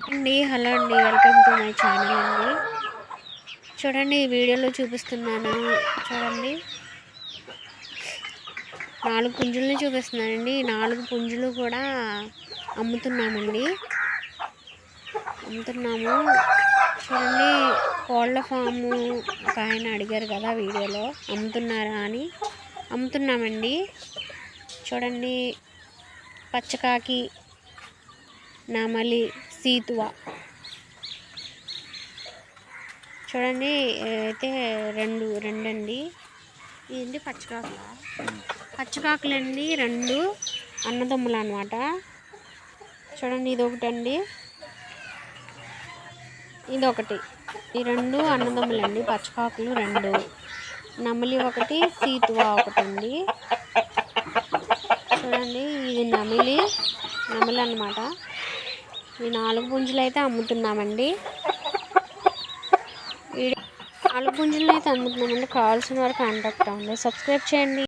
అండి హలో అండి welcome to my channel అండి. చూడండి ఈ వీడియోలో చూపిస్తున్నాను. చూడండి. నాలుగు పుంజుల్ని చూపిస్తున్నానండి. నాలుగు పుంజులు కూడా అమ్ముతున్నామండి. అమ్ముతున్నాము. చూడండి కోళ్ళ ఫాము ఒక ఆయన అడిగారు కదా వీడియోలో అమ్ముతున్నారా అని. అమ్ముతున్నామండి. చూడండి పచ్చకాకి నెమలి సీతువ. చూడండి అయితే రెండు రెండండి. ఏంటి పచ్చికాకుల? పచ్చికాకులండి రెండు అన్నదమ్ములు అనమాట చూడండి ఇది ఒకటండి ఇది ఒకటి ఈ రెండు అన్నదమ్ములండి పచ్చికాకులు రెండు. నెమలి ఒకటి సీతువ ఒకటండి. చూడండి ఇది నమిలి నమిలి అనమాట ఈ నాలుగు పుంజులు అయితే అమ్ముతున్నామండి. ఈ నాలుగు పుంజులు అయితే అమ్ముతున్నామండి. కావాల్సిన వారు కాంటాక్ట్ అవ్వండి సబ్స్క్రైబ్ చేయండి.